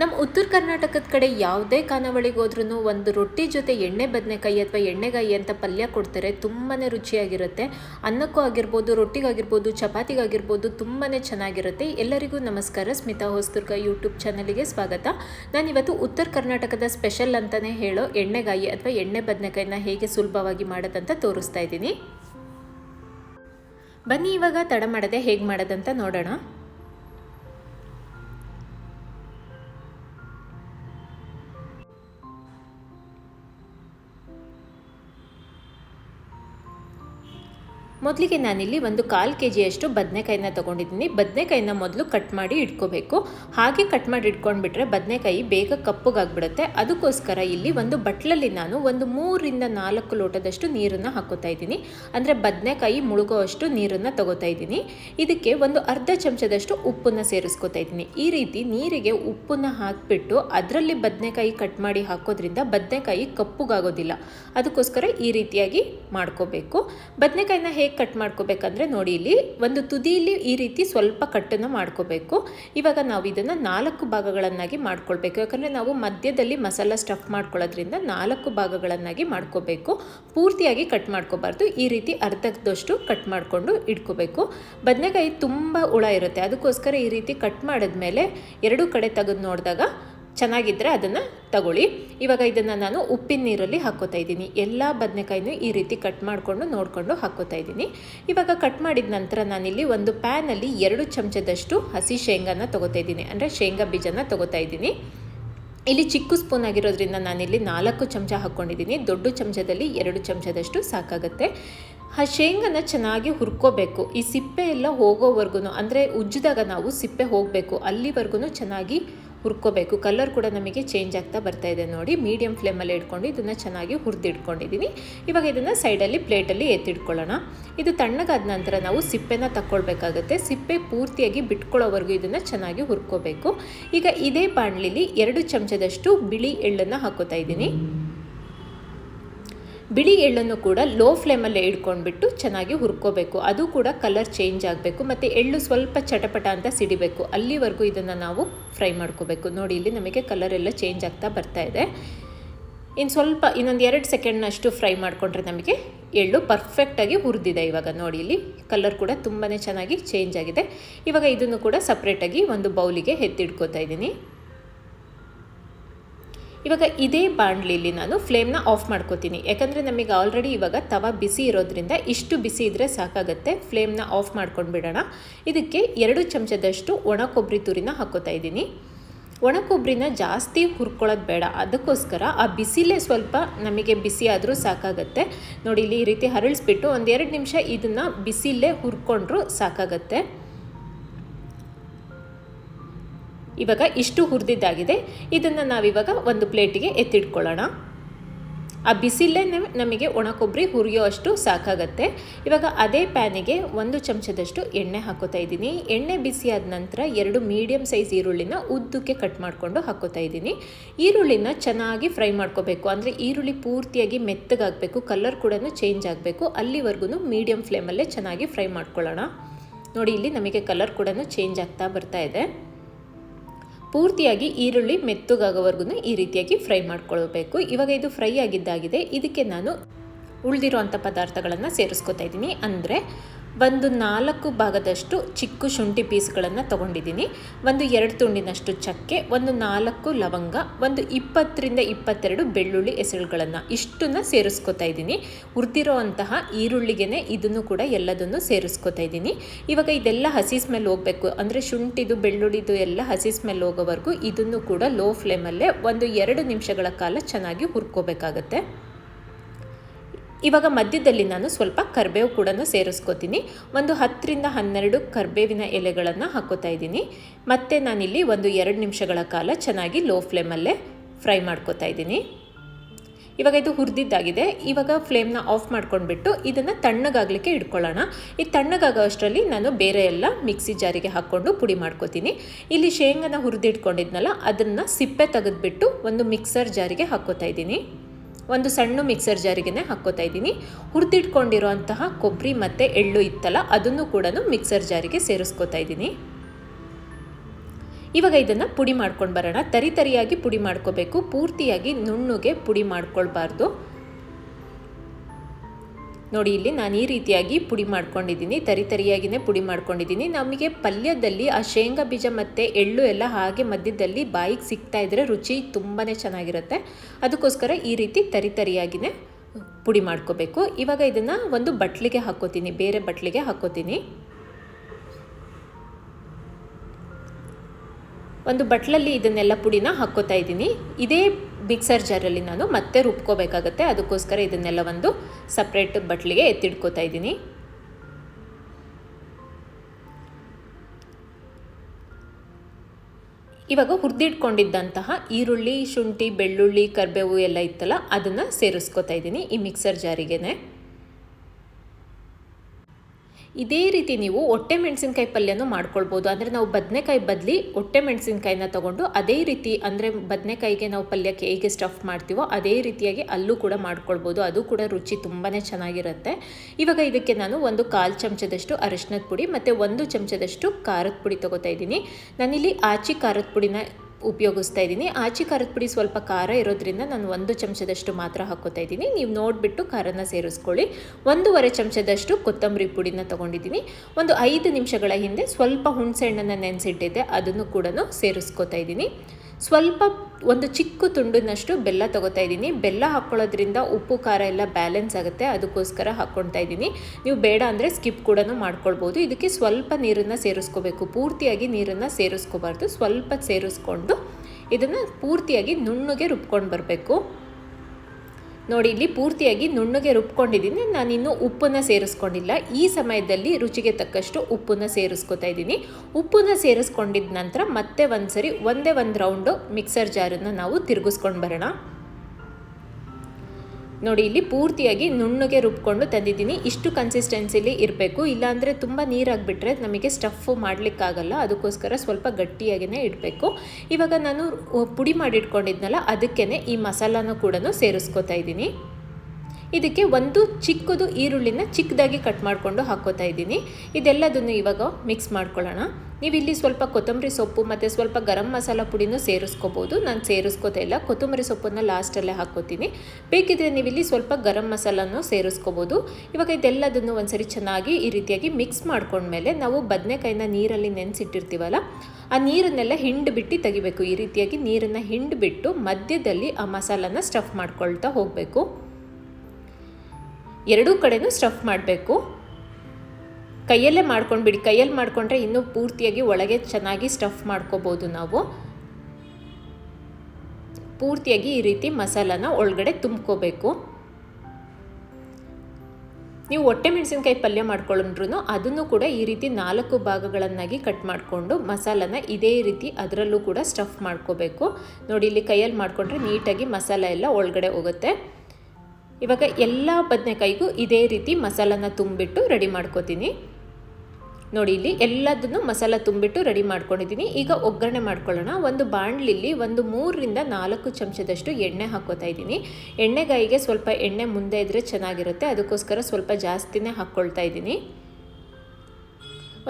ನಮ್ಮ ಉತ್ತರ ಕರ್ನಾಟಕದ ಕಡೆ ಯಾವುದೇ ಖಾನಾವಳಿಗೆ ಹೋದ್ರೂ ಒಂದು ರೊಟ್ಟಿ ಜೊತೆ ಎಣ್ಣೆ ಬದನೆಕಾಯಿ ಅಥವಾ ಎಣ್ಣೆಗಾಯಿ ಅಂತ ಪಲ್ಯ ಕೊಡ್ತಾರೆ ತುಂಬಾ ರುಚಿಯಾಗಿರುತ್ತೆ. ಅನ್ನಕ್ಕೂ ಆಗಿರ್ಬೋದು, ರೊಟ್ಟಿಗಾಗಿರ್ಬೋದು, ಚಪಾತಿಗಾಗಿರ್ಬೋದು ತುಂಬಾ ಚೆನ್ನಾಗಿರುತ್ತೆ. ಎಲ್ಲರಿಗೂ ನಮಸ್ಕಾರ. ಸ್ಮಿತಾ ಹೊಸ್ತುರ್ಗ ಯೂಟ್ಯೂಬ್ ಚಾನಲಿಗೆ ಸ್ವಾಗತ. ನಾನಿವತ್ತು ಉತ್ತರ ಕರ್ನಾಟಕದ ಸ್ಪೆಷಲ್ ಅಂತಲೇ ಹೇಳೋ ಎಣ್ಣೆಗಾಯಿ ಅಥವಾ ಎಣ್ಣೆ ಬದನೆಕಾಯಿನ ಹೇಗೆ ಸುಲಭವಾಗಿ ಮಾಡೋದಂತ ತೋರಿಸ್ತಾ ಇದ್ದೀನಿ. ಬನ್ನಿ ಇವಾಗ ತಡ ಮಾಡದೆ ಹೇಗೆ ಮಾಡೋದಂತ ನೋಡೋಣ. ಮೊದಲಿಗೆ ನಾನಿಲ್ಲಿ ಒಂದು ಕಾಲು ಕೆ ಜಿಯಷ್ಟು ಬದನೆಕಾಯಿನ ತೊಗೊಂಡಿದ್ದೀನಿ. ಬದನೆಕಾಯಿನ ಮೊದಲು ಕಟ್ ಮಾಡಿ ಇಟ್ಕೋಬೇಕು. ಹಾಗೆ ಕಟ್ ಮಾಡಿ ಇಟ್ಕೊಂಡ್ಬಿಟ್ರೆ ಬದನೆಕಾಯಿ ಬೇಗ ಕಪ್ಪಗಾಗ್ಬಿಡುತ್ತೆ. ಅದಕ್ಕೋಸ್ಕರ ಇಲ್ಲಿ ಒಂದು ಬಟ್ಲಲ್ಲಿ ನಾನು ಒಂದು ಮೂರಿಂದ ನಾಲ್ಕು ಲೋಟದಷ್ಟು ನೀರನ್ನು ಹಾಕೋತಾ ಇದ್ದೀನಿ. ಅಂದರೆ ಬದನೆಕಾಯಿ ಮುಳುಗೋವಷ್ಟು ನೀರನ್ನು ತಗೋತಾ ಇದ್ದೀನಿ. ಇದಕ್ಕೆ ಒಂದು ಅರ್ಧ ಚಮಚದಷ್ಟು ಉಪ್ಪನ್ನು ಸೇರಿಸ್ಕೊತಾ ಇದ್ದೀನಿ. ಈ ರೀತಿ ನೀರಿಗೆ ಉಪ್ಪನ್ನು ಹಾಕಿಬಿಟ್ಟು ಅದರಲ್ಲಿ ಬದನೆಕಾಯಿ ಕಟ್ ಮಾಡಿ ಹಾಕೋದ್ರಿಂದ ಬದನೆಕಾಯಿ ಕಪ್ಪುಗಾಗೋದಿಲ್ಲ. ಅದಕ್ಕೋಸ್ಕರ ಈ ರೀತಿಯಾಗಿ ಮಾಡ್ಕೋಬೇಕು. ಬದನೆಕಾಯಿನ ಹೇಗೆ ಕಟ್ ಮಾಡ್ಕೋಬೇಕಂದ್ರೆ ನೋಡಿ ಇಲ್ಲಿ ಒಂದು ತುದಿಯಲ್ಲಿ ಈ ರೀತಿ ಸ್ವಲ್ಪ ಕಟ್ಟನ್ನು ಮಾಡ್ಕೋಬೇಕು. ಇವಾಗ ನಾವು ಇದನ್ನು ನಾಲ್ಕು ಭಾಗಗಳನ್ನಾಗಿ ಮಾಡ್ಕೊಳ್ಬೇಕು. ಯಾಕಂದರೆ ನಾವು ಮಧ್ಯದಲ್ಲಿ ಮಸಾಲ ಸ್ಟಫ್ ಮಾಡ್ಕೊಳ್ಳೋದ್ರಿಂದ ನಾಲ್ಕು ಭಾಗಗಳನ್ನಾಗಿ ಮಾಡ್ಕೋಬೇಕು. ಪೂರ್ತಿಯಾಗಿ ಕಟ್ ಮಾಡ್ಕೋಬಾರ್ದು. ಈ ರೀತಿ ಅರ್ಧದಷ್ಟು ಕಟ್ ಮಾಡಿಕೊಂಡು ಇಟ್ಕೋಬೇಕು. ಬದನೆಕಾಯಿ ತುಂಬ ಹುಳ ಇರುತ್ತೆ. ಅದಕ್ಕೋಸ್ಕರ ಈ ರೀತಿ ಕಟ್ ಮಾಡಿದ್ಮೇಲೆ ಎರಡೂ ಕಡೆ ತೆಗೆದು ನೋಡಿದಾಗ ಚೆನ್ನಾಗಿದ್ದರೆ ಅದನ್ನು ತಗೊಳ್ಳಿ. ಇವಾಗ ಇದನ್ನು ನಾನು ಉಪ್ಪಿನ ನೀರಲ್ಲಿ ಹಾಕೋತಾ ಇದ್ದೀನಿ. ಎಲ್ಲ ಬದನೆಕಾಯಿನೂ ಈ ರೀತಿ ಕಟ್ ಮಾಡಿಕೊಂಡು ನೋಡಿಕೊಂಡು ಹಾಕೋತಾ ಇದ್ದೀನಿ. ಇವಾಗ ಕಟ್ ಮಾಡಿದ ನಂತರ ನಾನಿಲ್ಲಿ ಒಂದು ಪ್ಯಾನಲ್ಲಿ ಎರಡು ಚಮಚದಷ್ಟು ಹಸಿ ಶೇಂಗಾನ ತೊಗೋತಾ ಇದ್ದೀನಿ. ಅಂದರೆ ಶೇಂಗಾ ಬೀಜನ ತೊಗೋತಾ ಇದ್ದೀನಿ. ಇಲ್ಲಿ ಚಿಕ್ಕ ಸ್ಪೂನ್ ಆಗಿರೋದ್ರಿಂದ ನಾನಿಲ್ಲಿ ನಾಲ್ಕು ಚಮಚ ಹಾಕ್ಕೊಂಡಿದ್ದೀನಿ ದೊಡ್ಡ ಚಮಚದಲ್ಲಿ ಎರಡು ಚಮಚದಷ್ಟು ಸಾಕಾಗುತ್ತೆ. ಆ ಶೇಂಗನ ಚೆನ್ನಾಗಿ ಹುರ್ಕೋಬೇಕು. ಈ ಸಿಪ್ಪೆ ಎಲ್ಲ ಹೋಗೋವರೆಗೂ ಅಂದರೆ ಉಜ್ಜಿದಾಗ ನಾವು ಸಿಪ್ಪೆ ಹೋಗಬೇಕು. ಅಲ್ಲಿವರೆಗೂ ಚೆನ್ನಾಗಿ ಹುರ್ಕೋಬೇಕು. ಕಲರ್ ಕೂಡ ನಮಗೆ ಚೇಂಜ್ ಆಗ್ತಾ ಬರ್ತಾ ಇದೆ ನೋಡಿ. ಮೀಡಿಯಂ ಫ್ಲೇಮಲ್ಲಿ ಇಟ್ಕೊಂಡು ಇದನ್ನು ಚೆನ್ನಾಗಿ ಹುರಿದಿಟ್ಕೊಂಡಿದ್ದೀನಿ ಇವಾಗ ಇದನ್ನು ಸೈಡಲ್ಲಿ ಪ್ಲೇಟಲ್ಲಿ ಎತ್ತಿಟ್ಕೊಳ್ಳೋಣ. ಇದು ತಣ್ಣಗಾದ ನಂತರ ನಾವು ಸಿಪ್ಪೆನ ತಕ್ಕೊಳ್ಬೇಕಾಗತ್ತೆ. ಸಿಪ್ಪೆ ಪೂರ್ತಿಯಾಗಿ ಬಿಟ್ಕೊಳ್ಳೋವರೆಗೂ ಇದನ್ನು ಚೆನ್ನಾಗಿ ಹುರ್ಕೋಬೇಕು. ಈಗ ಇದೇ ಬಾಣಲಿಲಿ ಎರಡು ಚಮಚದಷ್ಟು ಬಿಳಿ ಎಳ್ಳನ್ನು ಹಾಕೋತಾ ಇದ್ದೀನಿ ಬಿಳಿ ಎಳ್ಳನ್ನು ಕೂಡ ಲೋ ಫ್ಲೇಮಲ್ಲೇ ಇಟ್ಕೊಂಡ್ಬಿಟ್ಟು ಚೆನ್ನಾಗಿ ಹುರ್ಕೋಬೇಕು. ಅದು ಕೂಡ ಕಲರ್ ಚೇಂಜ್ ಆಗಬೇಕು. ಮತ್ತು ಎಳ್ಳು ಸ್ವಲ್ಪ ಚಟಪಟ ಅಂತ ಸಿಡಿಬೇಕು. ಅಲ್ಲಿವರೆಗೂ ಇದನ್ನು ನಾವು ಫ್ರೈ ಮಾಡ್ಕೋಬೇಕು. ನೋಡಿ, ಇಲ್ಲಿ ನಮಗೆ ಕಲರ್ ಎಲ್ಲ ಚೇಂಜ್ ಆಗ್ತಾ ಬರ್ತಾ ಇದೆ. ಇನ್ನು ಸ್ವಲ್ಪ, ಇನ್ನೊಂದು ಎರಡು ಸೆಕೆಂಡ್ನಷ್ಟು ಫ್ರೈ ಮಾಡಿಕೊಂಡ್ರೆ ನಮಗೆ ಎಳ್ಳು ಪರ್ಫೆಕ್ಟಾಗಿ ಹುರಿದಿದೆ ಇವಾಗ. ನೋಡಿ, ಇಲ್ಲಿ ಕಲರ್ ಕೂಡ ತುಂಬಾ ಚೆನ್ನಾಗಿ ಚೇಂಜ್ ಆಗಿದೆ. ಇವಾಗ ಇದನ್ನು ಕೂಡ ಸಪ್ರೇಟಾಗಿ ಒಂದು ಬೌಲಿಗೆ ಎತ್ತಿಡ್ಕೋತಾ ಇದ್ದೀನಿ. ಇವಾಗ ಇದೇ ಬಾಣಲಿಲಿ ನಾನು ಫ್ಲೇಮ್ನ ಆಫ್ ಮಾಡ್ಕೋತೀನಿ. ಯಾಕಂದರೆ ನಮಗೆ ಆಲ್ರೆಡಿ ಇವಾಗ ತವ ಬಿಸಿ ಇರೋದ್ರಿಂದ ಇಷ್ಟು ಬಿಸಿ ಇದ್ದರೆ ಸಾಕಾಗುತ್ತೆ. ಫ್ಲೇಮ್ನ ಆಫ್ ಮಾಡ್ಕೊಂಡು ಬಿಡೋಣ ಇದಕ್ಕೆ ಎರಡು ಚಮಚದಷ್ಟು ಒಣ ಕೊಬ್ಬರಿ ತುರಿನ ಹಾಕೋತಾ ಇದ್ದೀನಿ. ಒಣ ಕೊಬ್ಬರಿನ ಜಾಸ್ತಿ ಹುರ್ಕೊಳ್ಳೋದು ಬೇಡ. ಅದಕ್ಕೋಸ್ಕರ ಆ ಬಿಸಿಲೇ ಸ್ವಲ್ಪ ನಮಗೆ ಬಿಸಿ ಆದರೂ ಸಾಕಾಗತ್ತೆ. ನೋಡಿ ಇಲ್ಲಿ ಈ ರೀತಿ ಹರಳಿಸ್ಬಿಟ್ಟು ಒಂದೆರಡು ನಿಮಿಷ ಇದನ್ನು ಬಿಸಿಲೇ ಹುರ್ಕೊಂಡ್ರೂ ಸಾಕಾಗತ್ತೆ. ಇವಾಗ ಇಷ್ಟು ಹುರಿದಿದ್ದಾಗಿದೆ. ಇದನ್ನು ನಾವಿವಾಗ ಒಂದು ಪ್ಲೇಟಿಗೆ ಎತ್ತಿಟ್ಕೊಳ್ಳೋಣ. ಆ ಬಿಸಿಲೇ ನಮಗೆ ಒಣ ಕೊಬ್ಬರಿ ಹುರಿಯೋ ಅಷ್ಟು ಸಾಕಾಗತ್ತೆ. ಇವಾಗ ಅದೇ ಪ್ಯಾನಿಗೆ ಒಂದು ಚಮಚದಷ್ಟು ಎಣ್ಣೆ ಹಾಕೋತಾ ಇದ್ದೀನಿ. ಎಣ್ಣೆ ಬಿಸಿ ಆದ ನಂತರ ಎರಡು ಮೀಡಿಯಮ್ ಸೈಜ್ ಈರುಳ್ಳಿನ ಉದ್ದಕ್ಕೆ ಕಟ್ ಮಾಡಿಕೊಂಡು ಹಾಕೋತಾ ಇದ್ದೀನಿ. ಈರುಳ್ಳಿನ ಚೆನ್ನಾಗಿ ಫ್ರೈ ಮಾಡ್ಕೋಬೇಕು. ಅಂದರೆ ಈರುಳ್ಳಿ ಪೂರ್ತಿಯಾಗಿ ಮೆತ್ತಗಾಗಬೇಕು, ಕಲರ್ ಕೂಡ ಚೇಂಜ್ ಆಗಬೇಕು. ಅಲ್ಲಿವರೆಗೂ ಮೀಡಿಯಮ್ ಫ್ಲೇಮಲ್ಲೇ ಚೆನ್ನಾಗಿ ಫ್ರೈ ಮಾಡ್ಕೊಳ್ಳೋಣ. ನೋಡಿ, ಇಲ್ಲಿ ನಮಗೆ ಕಲರ್ ಕೂಡ ಚೇಂಜ್ ಆಗ್ತಾ ಬರ್ತಾ ಇದೆ. ಪೂರ್ತಿಯಾಗಿ ಈರುಳ್ಳಿ ಮೆತ್ತಗಾಗೋವರೆಗೂ ಈ ರೀತಿಯಾಗಿ ಫ್ರೈ ಮಾಡ್ಕೊಳ್ಬೇಕು. ಇವಾಗ ಇದು ಫ್ರೈ ಆಗಿದ್ದಾಗಿದೆ. ಇದಕ್ಕೆ ನಾನು ಉಳಿದಿರುವಂಥ ಪದಾರ್ಥಗಳನ್ನು ಸೇರಿಸ್ಕೊತಾ ಇದ್ದೀನಿ. ಅಂದರೆ ಒಂದು ನಾಲ್ಕು ಭಾಗದಷ್ಟು ಚಿಕ್ಕ ಶುಂಠಿ ಪೀಸ್ಗಳನ್ನು ತೊಗೊಂಡಿದ್ದೀನಿ. ಒಂದು ಎರಡು ತುಂಡಿನಷ್ಟು ಚಕ್ಕೆ, ಒಂದು ನಾಲ್ಕು ಲವಂಗ, ಒಂದು ಇಪ್ಪತ್ತರಿಂದ ಇಪ್ಪತ್ತೆರಡು ಬೆಳ್ಳುಳ್ಳಿ ಎಸಳುಗಳನ್ನು ಇಷ್ಟನ್ನು ಸೇರಿಸ್ಕೊತಾ ಇದ್ದೀನಿ. ಹುರಿದಿರೋ ಅಂತಹ ಈರುಳ್ಳಿಗೆ ಇದನ್ನು ಕೂಡ ಎಲ್ಲದನ್ನು ಸೇರಿಸ್ಕೊತಾ ಇದ್ದೀನಿ. ಇವಾಗ ಇದೆಲ್ಲ ಹಸಿ ಸ್ಮೆಲ್ ಹೋಗಬೇಕು. ಅಂದರೆ ಶುಂಠಿದು, ಬೆಳ್ಳುಳ್ಳಿದು ಎಲ್ಲ ಹಸಿ ಸ್ಮೆಲ್ ಹೋಗೋವರೆಗೂ ಇದನ್ನು ಕೂಡ ಲೋ ಫ್ಲೇಮಲ್ಲೇ ಒಂದು ಎರಡು ನಿಮಿಷಗಳ ಕಾಲ ಚೆನ್ನಾಗಿ ಹುರ್ಕೋಬೇಕಾಗತ್ತೆ. ಇವಾಗ ಮಧ್ಯದಲ್ಲಿ ನಾನು ಸ್ವಲ್ಪ ಕರಿಬೇವು ಕೂಡ ಸೇರಿಸ್ಕೋತೀನಿ. ಒಂದು ಹತ್ತರಿಂದ ಹನ್ನೆರಡು ಕರ್ಬೇವಿನ ಎಲೆಗಳನ್ನು ಹಾಕೋತಾ ಇದ್ದೀನಿ. ಮತ್ತು ನಾನಿಲ್ಲಿ ಒಂದು ಎರಡು ನಿಮಿಷಗಳ ಕಾಲ ಚೆನ್ನಾಗಿ ಲೋ ಫ್ಲೇಮಲ್ಲೇ ಫ್ರೈ ಮಾಡ್ಕೋತಾ ಇದ್ದೀನಿ. ಇವಾಗ ಇದು ಹುರಿದಿದ್ದಾಗಿದೆ. ಇವಾಗ ಫ್ಲೇಮ್ನ ಆಫ್ ಮಾಡ್ಕೊಂಡ್ಬಿಟ್ಟು ಇದನ್ನು ತಣ್ಣಗಾಗಲಿಕ್ಕೆ ಇಟ್ಕೊಳ್ಳೋಣ. ಈ ತಣ್ಣಗಾಗೋ ಅಷ್ಟರಲ್ಲಿ ನಾನು ಬೇರೆ ಎಲ್ಲ ಮಿಕ್ಸಿ ಜಾರಿಗೆ ಹಾಕ್ಕೊಂಡು ಪುಡಿ ಮಾಡ್ಕೋತೀನಿ. ಇಲ್ಲಿ ಶೇಂಗನ ಹುರಿದಿಟ್ಕೊಂಡಿದ್ನಲ್ಲ, ಅದನ್ನು ಸಿಪ್ಪೆ ತೆಗೆದುಬಿಟ್ಟು ಒಂದು ಮಿಕ್ಸರ್ ಜಾರಿಗೆ ಹಾಕ್ಕೋತಾ ಇದ್ದೀನಿ. ಒಂದು ಸಣ್ಣ ಮಿಕ್ಸರ್ ಜಾರಿಗೆನೆ ಹಾಕ್ಕೋತಾ ಇದ್ದೀನಿ. ಹುರಿದಿಟ್ಕೊಂಡಿರೋಂತಹ ಕೊಬ್ಬರಿ ಮತ್ತು ಎಳ್ಳು ಇತ್ತಲ್ಲ, ಅದನ್ನು ಕೂಡ ಮಿಕ್ಸರ್ ಜಾರಿಗೆ ಸೇರಿಸ್ಕೋತಾ ಇದ್ದೀನಿ. ಇವಾಗ ಇದನ್ನು ಪುಡಿ ಮಾಡ್ಕೊಂಡು ಬರೋಣ. ತರಿ ತರಿಯಾಗಿ ಪುಡಿ ಮಾಡ್ಕೋಬೇಕು. ಪೂರ್ತಿಯಾಗಿ ನುಣ್ಣಗೆ ಪುಡಿ ಮಾಡ್ಕೊಳ್ಬಾರ್ದು. ನೋಡಿ, ಇಲ್ಲಿ ನಾನು ಈ ರೀತಿಯಾಗಿ ಪುಡಿ ಮಾಡ್ಕೊಂಡಿದ್ದೀನಿ. ತರಿ ತರಿಯಾಗಿನೇ ಪುಡಿ ಮಾಡ್ಕೊಂಡಿದ್ದೀನಿ. ನಮಗೆ ಪಲ್ಯದಲ್ಲಿ ಆ ಶೇಂಗಾ ಬೀಜ ಮತ್ತು ಎಳ್ಳು ಎಲ್ಲ ಹಾಗೆ ಮಧ್ಯದಲ್ಲಿ ಬಾಯಿಗೆ ಸಿಗ್ತಾ ಇದ್ದರೆ ರುಚಿ ತುಂಬಾ ಚೆನ್ನಾಗಿರುತ್ತೆ. ಅದಕ್ಕೋಸ್ಕರ ಈ ರೀತಿ ತರಿ ತರಿಯಾಗಿನೇ ಪುಡಿ ಮಾಡ್ಕೋಬೇಕು. ಇವಾಗ ಇದನ್ನು ಒಂದು ಬಟ್ಲಿಗೆ ಹಾಕೋತೀನಿ. ಬೇರೆ ಬಟ್ಲಿಗೆ ಹಾಕೋತೀನಿ. ಒಂದು ಬಟ್ಲಲ್ಲಿ ಇದನ್ನೆಲ್ಲ ಪುಡಿನ ಹಾಕ್ಕೋತಾ ಇದ್ದೀನಿ. ಇದೇ ಮಿಕ್ಸರ್ ಜಾರಲ್ಲಿ ನಾನು ಮತ್ತೆ ರುಬ್ಕೋಬೇಕಾಗತ್ತೆ. ಅದಕ್ಕೋಸ್ಕರ ಇದನ್ನೆಲ್ಲ ಒಂದು ಸಪ್ರೇಟ್ ಬಟ್ಲಿಗೆ ಎತ್ತಿಡ್ಕೋತಾ ಇದ್ದೀನಿ. ಇವಾಗ ಹುರಿದಿಟ್ಕೊಂಡಿದ್ದಂತಹ ಈರುಳ್ಳಿ, ಶುಂಠಿ, ಬೆಳ್ಳುಳ್ಳಿ, ಕರಿಬೇವು ಎಲ್ಲ ಇತ್ತಲ್ಲ, ಅದನ್ನು ಸೇರಿಸ್ಕೋತಾ ಇದ್ದೀನಿ ಈ ಮಿಕ್ಸರ್ ಜಾರಿಗೆನೆ. ಇದೇ ರೀತಿ ನೀವು ಹೊಟ್ಟೆ ಮೆಣಸಿನಕಾಯಿ ಪಲ್ಯನೂ ಮಾಡ್ಕೊಳ್ಬೋದು. ಅಂದರೆ ನಾವು ಬದನೆಕಾಯಿ ಬದಲಿ ಹೊಟ್ಟೆ ಮೆಣಸಿನಕಾಯಿನ ತೊಗೊಂಡು ಅದೇ ರೀತಿ ಅಂದರೆ ಬದನೆಕಾಯಿಗೆ ನಾವು ಪಲ್ಯಕ್ಕೆ ಹೇಗೆ ಸ್ಟಫ್ ಮಾಡ್ತೀವೋ ಅದೇ ರೀತಿಯಾಗಿ ಅಲ್ಲೂ ಕೂಡ ಮಾಡ್ಕೊಳ್ಬೋದು. ಅದು ಕೂಡ ರುಚಿ ತುಂಬಾ ಚೆನ್ನಾಗಿರುತ್ತೆ. ಇವಾಗ ಇದಕ್ಕೆ ನಾನು ಒಂದು ಕಾಲು ಚಮಚದಷ್ಟು ಅರಿಶಿನದ ಪುಡಿ ಮತ್ತು ಒಂದು ಚಮಚದಷ್ಟು ಖಾರದ ಪುಡಿ ತೊಗೋತಾ ಇದ್ದೀನಿ. ನಾನಿಲ್ಲಿ ಆಚಿ ಖಾರದ ಪುಡಿನ ಉಪಯೋಗಿಸ್ತಾ ಇದ್ದೀನಿ. ಆಚೆ ಖಾರದ ಪುಡಿ ಸ್ವಲ್ಪ ಖಾರ ಇರೋದ್ರಿಂದ ನಾನು ಒಂದು ಚಮಚದಷ್ಟು ಮಾತ್ರ ಹಾಕೋತಾ ಇದ್ದೀನಿ. ನೀವು ನೋಡಿಬಿಟ್ಟು ಖಾರನ ಸೇರಿಸ್ಕೊಳ್ಳಿ. ಒಂದೂವರೆ ಚಮಚದಷ್ಟು ಕೊತ್ತಂಬರಿ ಪುಡಿನ ತೊಗೊಂಡಿದ್ದೀನಿ. ಒಂದು ಐದು ನಿಮಿಷಗಳ ಹಿಂದೆ ಸ್ವಲ್ಪ ಹುಣಸೆ ಹಣ್ಣನ್ನು ನೆನೆಸಿಟ್ಟಿದ್ದೆ. ಅದನ್ನು ಕೂಡ ಸೇರಿಸ್ಕೋತಾ ಇದ್ದೀನಿ. ಸ್ವಲ್ಪ ಒಂದು ಚಿಕ್ಕ ತುಂಡಿನಷ್ಟು ಬೆಲ್ಲ ತೊಗೋತಾ ಇದ್ದೀನಿ. ಬೆಲ್ಲ ಹಾಕ್ಕೊಳ್ಳೋದ್ರಿಂದ ಉಪ್ಪು, ಖಾರ ಎಲ್ಲ ಬ್ಯಾಲೆನ್ಸ್ ಆಗುತ್ತೆ. ಅದಕ್ಕೋಸ್ಕರ ಹಾಕ್ಕೊಳ್ತಾ ಇದ್ದೀನಿ. ನೀವು ಬೇಡ ಅಂದರೆ ಸ್ಕಿಪ್ ಕೂಡ ಮಾಡ್ಕೊಳ್ಬೋದು. ಇದಕ್ಕೆ ಸ್ವಲ್ಪ ನೀರನ್ನು ಸೇರಿಸ್ಕೋಬೇಕು. ಪೂರ್ತಿಯಾಗಿ ನೀರನ್ನು ಸೇರಿಸ್ಕೋಬಾರ್ದು. ಸ್ವಲ್ಪ ಸೇರಿಸ್ಕೊಂಡು ಇದನ್ನು ಪೂರ್ತಿಯಾಗಿ ನುಣ್ಣಗೆ ರುಬ್ಕೊಂಡು ಬರಬೇಕು. ನೋಡಿ, ಇಲ್ಲಿ ಪೂರ್ತಿಯಾಗಿ ನುಣ್ಣಗೆ ರುಬ್ಕೊಂಡಿದ್ದೀನಿ. ನಾನಿನ್ನು ಉಪ್ಪನ್ನು ಸೇರಿಸ್ಕೊಂಡಿಲ್ಲ. ಈ ಸಮಯದಲ್ಲಿ ರುಚಿಗೆ ತಕ್ಕಷ್ಟು ಉಪ್ಪನ್ನು ಸೇರಿಸ್ಕೊತಾ ಇದ್ದೀನಿ. ಉಪ್ಪನ್ನು ಸೇರಿಸ್ಕೊಂಡಿದ್ದ ನಂತರ ಮತ್ತೆ ಒಂದ್ಸರಿ ಒಂದೇ ಒಂದು ರೌಂಡು ಮಿಕ್ಸರ್ ಜಾರನ್ನು ನಾವು ತಿರುಗಿಸ್ಕೊಂಡು ಬರೋಣ. ನೋಡಿ, ಇಲ್ಲಿ ಪೂರ್ತಿಯಾಗಿ ನುಣ್ಣಗೆ ರುಬ್ಕೊಂಡು ತಂದಿದ್ದೀನಿ. ಇಷ್ಟು ಕನ್ಸಿಸ್ಟೆನ್ಸಿಲಿ ಇರಬೇಕು. ಇಲ್ಲಾಂದರೆ ತುಂಬ ನೀರಾಗಿಬಿಟ್ರೆ ನಮಗೆ ಸ್ಟಫು ಮಾಡಲಿಕ್ಕಾಗಲ್ಲ. ಅದಕ್ಕೋಸ್ಕರ ಸ್ವಲ್ಪ ಗಟ್ಟಿಯಾಗಿಯೇ ಇಡಬೇಕು. ಇವಾಗ ನಾನು ಪುಡಿ ಮಾಡಿಟ್ಕೊಂಡಿದ್ನಲ್ಲ ಅದಕ್ಕೇ ಈ ಮಸಾಲಾನೂ ಕೂಡ ಸೇರಿಸ್ಕೊತಾ ಇದ್ದೀನಿ. ಇದಕ್ಕೆ ಒಂದು ಚಿಕ್ಕದು ಈರುಳ್ಳಿನ ಚಿಕ್ಕದಾಗಿ ಕಟ್ ಮಾಡಿಕೊಂಡು ಹಾಕೋತಾ ಇದ್ದೀನಿ. ಇದೆಲ್ಲದನ್ನು ಇವಾಗ ಮಿಕ್ಸ್ ಮಾಡ್ಕೊಳ್ಳೋಣ. ನೀವು ಇಲ್ಲಿ ಸ್ವಲ್ಪ ಕೊತ್ತಂಬರಿ ಸೊಪ್ಪು ಮತ್ತು ಸ್ವಲ್ಪ ಗರಂ ಮಸಾಲ ಪುಡಿನೂ ಸೇರಿಸ್ಕೋಬೋದು. ನಾನು ಸೇರಿಸ್ಕೋತಾ ಇಲ್ಲ. ಕೊತ್ತಂಬರಿ ಸೊಪ್ಪನ್ನು ಲಾಸ್ಟಲ್ಲೇ ಹಾಕೋತೀನಿ. ಬೇಕಿದ್ರೆ ನೀವು ಇಲ್ಲಿ ಸ್ವಲ್ಪ ಗರಂ ಮಸಾಲನೂ ಸೇರಿಸ್ಕೋಬೋದು. ಇವಾಗ ಇದೆಲ್ಲದನ್ನು ಒಂದ್ಸರಿ ಚೆನ್ನಾಗಿ ಈ ರೀತಿಯಾಗಿ ಮಿಕ್ಸ್ ಮಾಡ್ಕೊಂಡ್ಮೇಲೆ ನಾವು ಬದನೆಕಾಯಿನ ನೀರಲ್ಲಿ ನೆನೆಸಿಟ್ಟಿರ್ತೀವಲ್ಲ, ಆ ನೀರನ್ನೆಲ್ಲ ಹಿಂಡು ಬಿಟ್ಟು ತೆಗಿಬೇಕು. ಈ ರೀತಿಯಾಗಿ ನೀರನ್ನು ಹಿಂಡು ಬಿಟ್ಟು ಮಧ್ಯದಲ್ಲಿ ಆ ಮಸಾಲನ ಸ್ಟಫ್ ಮಾಡ್ಕೊಳ್ತಾ ಹೋಗಬೇಕು. ಎರಡೂ ಕಡೆನೂ ಸ್ಟಫ್ ಮಾಡಬೇಕು. ಕೈಯಲ್ಲೇ ಮಾಡ್ಕೊಂಡ್ಬಿಡಿ. ಕೈಯಲ್ಲಿ ಮಾಡಿಕೊಂಡ್ರೆ ಇನ್ನೂ ಪೂರ್ತಿಯಾಗಿ ಒಳಗೆ ಚೆನ್ನಾಗಿ ಸ್ಟಫ್ ಮಾಡ್ಕೋಬೋದು ನಾವು. ಪೂರ್ತಿಯಾಗಿ ಈ ರೀತಿ ಮಸಾಲಾನ ಒಳಗಡೆ ತುಂಬ್ಕೋಬೇಕು. ನೀವು ಹೊಟ್ಟೆ ಮೆಣಸಿನ್ಕಾಯಿ ಪಲ್ಯ ಮಾಡ್ಕೊಂಡ್ರೂ ಅದನ್ನು ಕೂಡ ಈ ರೀತಿ ನಾಲ್ಕು ಭಾಗಗಳನ್ನಾಗಿ ಕಟ್ ಮಾಡಿಕೊಂಡು ಮಸಾಲನ ಇದೇ ರೀತಿ ಅದರಲ್ಲೂ ಕೂಡ ಸ್ಟಫ್ ಮಾಡ್ಕೋಬೇಕು. ನೋಡಿ, ಇಲ್ಲಿ ಕೈಯಲ್ಲಿ ಮಾಡಿಕೊಂಡ್ರೆ ನೀಟಾಗಿ ಮಸಾಲ ಎಲ್ಲ ಒಳಗಡೆ ಹೋಗುತ್ತೆ. ಇವಾಗ ಎಲ್ಲ ಬದನೆಕಾಯಿಗೂ ಇದೇ ರೀತಿ ಮಸಾಲನ ತುಂಬಿಟ್ಟು ರೆಡಿ ಮಾಡ್ಕೋತೀನಿ. ನೋಡಿ ಇಲ್ಲಿ ಎಲ್ಲದನ್ನು ಮಸಾಲ ತುಂಬಿಟ್ಟು ರೆಡಿ ಮಾಡ್ಕೊಂಡಿದ್ದೀನಿ. ಈಗ ಒಗ್ಗರಣೆ ಮಾಡ್ಕೊಳ್ಳೋಣ. ಒಂದು ಬಾಣಲಿಲಿ ಒಂದು ಮೂರರಿಂದ ನಾಲ್ಕು ಚಮಚದಷ್ಟು ಎಣ್ಣೆ ಹಾಕೋತಾ ಇದ್ದೀನಿ. ಎಣ್ಣೆಗಾಯಿಗೆ ಸ್ವಲ್ಪ ಎಣ್ಣೆ ಮುಂದೆ ಇದ್ದರೆ ಚೆನ್ನಾಗಿರುತ್ತೆ. ಅದಕ್ಕೋಸ್ಕರ ಸ್ವಲ್ಪ ಜಾಸ್ತಿನೇ ಹಾಕ್ಕೊಳ್ತಾ ಇದ್ದೀನಿ.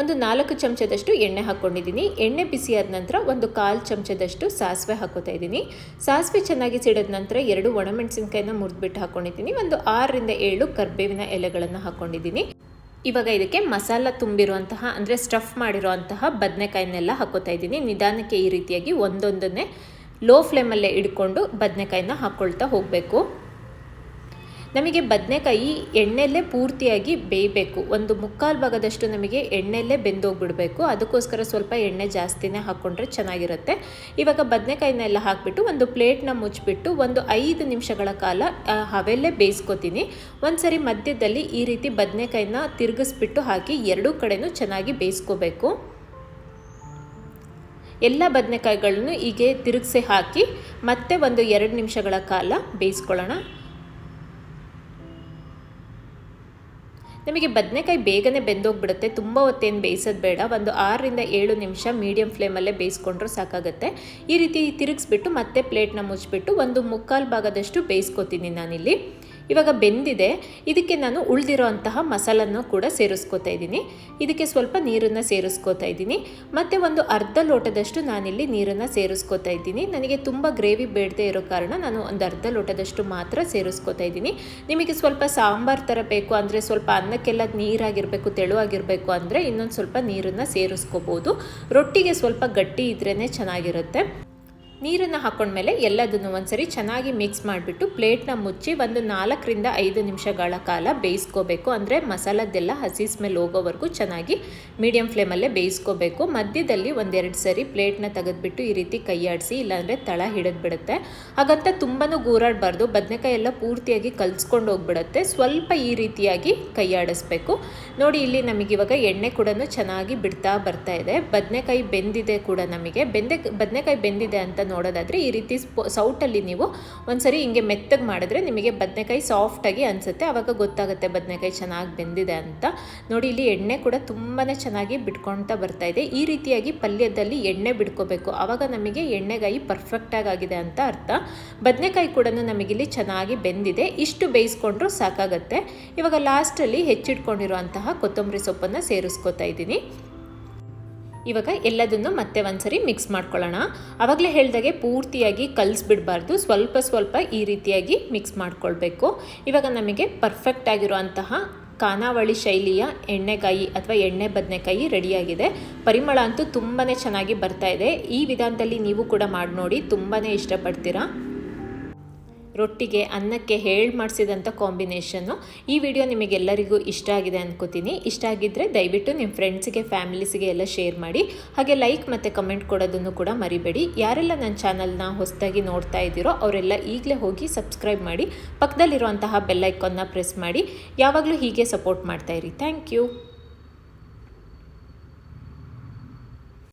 ಒಂದು ನಾಲ್ಕು ಚಮಚದಷ್ಟು ಎಣ್ಣೆ ಹಾಕ್ಕೊಂಡಿದ್ದೀನಿ. ಎಣ್ಣೆ ಬಿಸಿಯಾದ ನಂತರ ಒಂದು ಕಾಲು ಚಮಚದಷ್ಟು ಸಾಸಿವೆ ಹಾಕೋತಾ ಇದ್ದೀನಿ. ಸಾಸಿವೆ ಚೆನ್ನಾಗಿ ಸಿಡಿದ ನಂತರ ಎರಡು ಒಣಮೆಣಸಿನ್ಕಾಯಿನ ಮುರಿದ್ಬಿಟ್ಟು ಹಾಕ್ಕೊಂಡಿದ್ದೀನಿ ಒಂದು ಆರರಿಂದ ಏಳು ಕರ್ಬೇವಿನ ಎಲೆಗಳನ್ನು ಹಾಕ್ಕೊಂಡಿದ್ದೀನಿ ಇವಾಗ ಇದಕ್ಕೆ ಮಸಾಲ ತುಂಬಿರುವಂತಹ, ಅಂದರೆ ಸ್ಟಫ್ ಮಾಡಿರುವಂತಹ ಬದನೆಕಾಯಿನೆಲ್ಲ ಹಾಕೋತಾ ಇದ್ದೀನಿ. ನಿಧಾನಕ್ಕೆ ಈ ರೀತಿಯಾಗಿ ಒಂದೊಂದನ್ನೇ ಲೋ ಫ್ಲೇಮಲ್ಲೇ ಇಡ್ಕೊಂಡು ಬದನೆಕಾಯಿನ ಹಾಕ್ಕೊಳ್ತಾ ಹೋಗಬೇಕು. ನಮಗೆ ಬದನೆಕಾಯಿ ಎಣ್ಣೆಲ್ಲೇ ಪೂರ್ತಿಯಾಗಿ ಬೇಯಬೇಕು. ಒಂದು ಮುಕ್ಕಾಲು ಭಾಗದಷ್ಟು ನಮಗೆ ಎಣ್ಣೆಲ್ಲೇ ಬೆಂದೋಗ್ಬಿಡಬೇಕು. ಅದಕ್ಕೋಸ್ಕರ ಸ್ವಲ್ಪ ಎಣ್ಣೆ ಜಾಸ್ತಿನೇ ಹಾಕ್ಕೊಂಡ್ರೆ ಚೆನ್ನಾಗಿರುತ್ತೆ. ಇವಾಗ ಬದನೆಕಾಯಿನೆಲ್ಲ ಹಾಕಿಬಿಟ್ಟು ಒಂದು ಪ್ಲೇಟ್ನ ಮುಚ್ಚಿಬಿಟ್ಟು ಒಂದು ಐದು ನಿಮಿಷಗಳ ಕಾಲ ಹವೆಲ್ಲೇ ಬೇಯಿಸ್ಕೊತೀನಿ. ಒಂದ್ಸರಿ ಮಧ್ಯದಲ್ಲಿ ಈ ರೀತಿ ಬದನೆಕಾಯಿನ ತಿರುಗಿಸ್ಬಿಟ್ಟು ಹಾಕಿ ಎರಡೂ ಕಡೆನೂ ಚೆನ್ನಾಗಿ ಬೇಯಿಸ್ಕೋಬೇಕು. ಎಲ್ಲ ಬದನೆಕಾಯಿಗಳನ್ನು ಹೀಗೆ ತಿರುಗಿಸಿ ಹಾಕಿ ಮತ್ತೆ ಒಂದು ಎರಡು ನಿಮಿಷಗಳ ಕಾಲ ಬೇಯಿಸ್ಕೊಳ್ಳೋಣ. ನಮಗೆ ಬದನೆಕಾಯಿ ಬೇಗನೆ ಬೆಂದೋಗ್ಬಿಡುತ್ತೆ. ತುಂಬ ಹೊತ್ತೇನು ಬೇಯಿಸೋದು ಬೇಡ. ಒಂದು ಆರರಿಂದ ಏಳು ನಿಮಿಷ ಮೀಡಿಯಂ ಫ್ಲೇಮಲ್ಲೇ ಬೇಯಿಸ್ಕೊಂಡ್ರೂ ಸಾಕಾಗುತ್ತೆ. ಈ ರೀತಿ ತಿರುಗಿಸ್ಬಿಟ್ಟು ಮತ್ತೆ ಪ್ಲೇಟ್ನ ಮುಚ್ಚಿಬಿಟ್ಟು ಒಂದು ಮುಕ್ಕಾಲು ಭಾಗದಷ್ಟು ಬೇಯಿಸ್ಕೊತೀನಿ ನಾನಿಲ್ಲಿ. ಇವಾಗ ಬೆಂದಿದೆ. ಇದಕ್ಕೆ ನಾನು ಉಳಿದಿರೋ ಅಂತಹ ಮಸಾಲನ್ನು ಕೂಡ ಸೇರಿಸ್ಕೊತಾ ಇದ್ದೀನಿ. ಇದಕ್ಕೆ ಸ್ವಲ್ಪ ನೀರನ್ನು ಸೇರಿಸ್ಕೊತಾ ಇದ್ದೀನಿ. ಮತ್ತು ಒಂದು ಅರ್ಧ ಲೋಟದಷ್ಟು ನಾನಿಲ್ಲಿ ನೀರನ್ನು ಸೇರಿಸ್ಕೊತಾ ಇದ್ದೀನಿ. ನನಗೆ ತುಂಬ ಗ್ರೇವಿ ಬೇಡದೇ ಇರೋ ಕಾರಣ ನಾನು ಒಂದು ಅರ್ಧ ಲೋಟದಷ್ಟು ಮಾತ್ರ ಸೇರಿಸ್ಕೊತಾ ಇದ್ದೀನಿ. ನಿಮಗೆ ಸ್ವಲ್ಪ ಸಾಂಬಾರು ಥರ ಬೇಕು ಅಂದರೆ ಸ್ವಲ್ಪ ಅನ್ನಕ್ಕೆಲ್ಲ ನೀರಾಗಿರಬೇಕು, ತೆಳುವಾಗಿರಬೇಕು ಅಂದರೆ ಇನ್ನೊಂದು ಸ್ವಲ್ಪ ನೀರನ್ನು ಸೇರಿಸ್ಕೋಬೋದು. ರೊಟ್ಟಿಗೆ ಸ್ವಲ್ಪ ಗಟ್ಟಿ ಇದ್ರೇ ಚೆನ್ನಾಗಿರುತ್ತೆ. ನೀರನ್ನು ಹಾಕೊಂಡ್ಮೇಲೆ ಎಲ್ಲದನ್ನು ಒಂದ್ಸರಿ ಚೆನ್ನಾಗಿ ಮಿಕ್ಸ್ ಮಾಡಿಬಿಟ್ಟು ಪ್ಲೇಟ್ನ ಮುಚ್ಚಿ ಒಂದು ನಾಲ್ಕರಿಂದ ಐದು ನಿಮಿಷಗಳ ಕಾಲ ಬೇಯಿಸ್ಕೋಬೇಕು. ಅಂದರೆ ಮಸಾಲದ್ದೆಲ್ಲ ಹಸಿ ಸ್ಮೆಲ್ ಹೋಗೋವರೆಗೂ ಚೆನ್ನಾಗಿ ಮೀಡಿಯಂ ಫ್ಲೇಮಲ್ಲೇ ಬೇಯಿಸ್ಕೋಬೇಕು. ಮಧ್ಯದಲ್ಲಿ ಒಂದೆರಡು ಸರಿ ಪ್ಲೇಟ್ನ ತೆಗೆದುಬಿಟ್ಟು ಈ ರೀತಿ ಕೈಯಾಡಿಸಿ ಇಲ್ಲಾಂದರೆ ತಳ ಹಿಡಿದ್ಬಿಡುತ್ತೆ. ಹಾಗಂತ ತುಂಬಾ ಗೂರಾಡಬಾರ್ದು. ಬದನೆಕಾಯಿ ಎಲ್ಲ ಪೂರ್ತಿಯಾಗಿ ಕಲ್ಸ್ಕೊಂಡು ಹೋಗ್ಬಿಡುತ್ತೆ. ಸ್ವಲ್ಪ ಈ ರೀತಿಯಾಗಿ ಕೈಯಾಡಿಸ್ಬೇಕು ನೋಡಿ, ಇಲ್ಲಿ ನಮಗಿವಾಗ ಎಣ್ಣೆ ಕೂಡ ಚೆನ್ನಾಗಿ ಬಿಡ್ತಾ ಬರ್ತಾ ಇದೆ. ಬದನೆಕಾಯಿ ಬೆಂದಿದೆ ಕೂಡ ನಮಗೆ. ಬೆಂದೆ, ಬದನೆಕಾಯಿ ಬೆಂದಿದೆ ಅಂತ ನೋಡೋದಾದರೆ ಈ ರೀತಿ ಸ್ಪೋ, ಸೌಟಲ್ಲಿ ನೀವು ಒಂದ್ಸರಿ ಹಿಂಗೆ ಮೆತ್ತಗೆ ಮಾಡಿದ್ರೆ ನಿಮಗೆ ಬದನೆಕಾಯಿ ಸಾಫ್ಟಾಗಿ ಅನಿಸುತ್ತೆ. ಆವಾಗ ಗೊತ್ತಾಗುತ್ತೆ ಬದನೆಕಾಯಿ ಚೆನ್ನಾಗಿ ಬೆಂದಿದೆ ಅಂತ. ನೋಡಿ, ಇಲ್ಲಿ ಎಣ್ಣೆ ಕೂಡ ತುಂಬಾ ಚೆನ್ನಾಗಿ ಬಿಟ್ಕೊಳ್ತಾ ಬರ್ತಾ ಇದೆ. ಈ ರೀತಿಯಾಗಿ ಪಲ್ಯದಲ್ಲಿ ಎಣ್ಣೆ ಬಿಡ್ಕೋಬೇಕು ಆವಾಗ ನಮಗೆ ಎಣ್ಣೆಗಾಯಿ ಪರ್ಫೆಕ್ಟಾಗಿ ಆಗಿದೆ ಅಂತ ಅರ್ಥ. ಬದನೆಕಾಯಿ ಕೂಡ ನಮಗಿಲ್ಲಿ ಚೆನ್ನಾಗಿ ಬೆಂದಿದೆ. ಇಷ್ಟು ಬೇಯಿಸ್ಕೊಂಡ್ರೂ ಸಾಕಾಗತ್ತೆ. ಇವಾಗ ಲಾಸ್ಟಲ್ಲಿ ಹೆಚ್ಚಿಟ್ಕೊಂಡಿರುವಂತಹ ಕೊತ್ತಂಬರಿ ಸೊಪ್ಪನ್ನು ಸೇರಿಸ್ಕೊತಾ ಇದ್ದೀನಿ. ಇವಾಗ ಎಲ್ಲದನ್ನು ಮತ್ತೆ ಒಂದ್ಸರಿ ಮಿಕ್ಸ್ ಮಾಡ್ಕೊಳ್ಳೋಣ. ಆವಾಗಲೇ ಹೇಳ್ದಾಗೆ ಪೂರ್ತಿಯಾಗಿ ಕಲಿಸ್ಬಿಡಬಾರ್ದು. ಸ್ವಲ್ಪ ಸ್ವಲ್ಪ ಈ ರೀತಿಯಾಗಿ ಮಿಕ್ಸ್ ಮಾಡ್ಕೊಳ್ಬೇಕು. ಇವಾಗ ನಮಗೆ ಪರ್ಫೆಕ್ಟ್ ಆಗಿರುವಂತಹ ಖಾನಾವಳಿ ಶೈಲಿಯ ಎಣ್ಣೆಕಾಯಿ ಅಥವಾ ಎಣ್ಣೆ ಬದನೆಕಾಯಿ ರೆಡಿಯಾಗಿದೆ. ಪರಿಮಳ ಅಂತೂ ತುಂಬಾ ಚೆನ್ನಾಗಿ ಬರ್ತಾ ಇದೆ. ಈ ವಿಧಾನದಲ್ಲಿ ನೀವು ಕೂಡ ಮಾಡಿ ನೋಡಿ ತುಂಬಾ ಇಷ್ಟಪಡ್ತೀರಾ? ರೊಟ್ಟಿಗೆ ಅನ್ನಕ್ಕೆ ಹೇಳಿ ಮಾಡಿಸಿದಂಥ ಕಾಂಬಿನೇಷನ್ನು ಈ ವಿಡಿಯೋ ನಿಮಗೆಲ್ಲರಿಗೂ ಇಷ್ಟ ಆಗಿದೆ ಅನ್ಕೋತೀನಿ. ಇಷ್ಟ ಆಗಿದ್ದರೆ ದಯವಿಟ್ಟು ನಿಮ್ಮ ಫ್ರೆಂಡ್ಸಿಗೆ, ಫ್ಯಾಮಿಲೀಸಿಗೆ ಎಲ್ಲ ಶೇರ್ ಮಾಡಿ. ಹಾಗೆ ಲೈಕ್ ಮತ್ತು ಕಮೆಂಟ್ ಕೊಡೋದನ್ನು ಕೂಡ ಮರಿಬೇಡಿ. ಯಾರೆಲ್ಲ ನನ್ನ ಚಾನಲ್ನ ಹೊಸದಾಗಿ ನೋಡ್ತಾ ಇದ್ದೀರೋ ಅವರೆಲ್ಲ ಈಗಲೇ ಹೋಗಿ ಸಬ್ಸ್ಕ್ರೈಬ್ ಮಾಡಿ. ಪಕ್ಕದಲ್ಲಿರುವಂತಹ ಬೆಲ್ಲೈಕನ್ನ ಪ್ರೆಸ್ ಮಾಡಿ. ಯಾವಾಗಲೂ ಹೀಗೆ ಸಪೋರ್ಟ್ ಮಾಡ್ತಾಯಿರಿ ಥ್ಯಾಂಕ್ ಯು.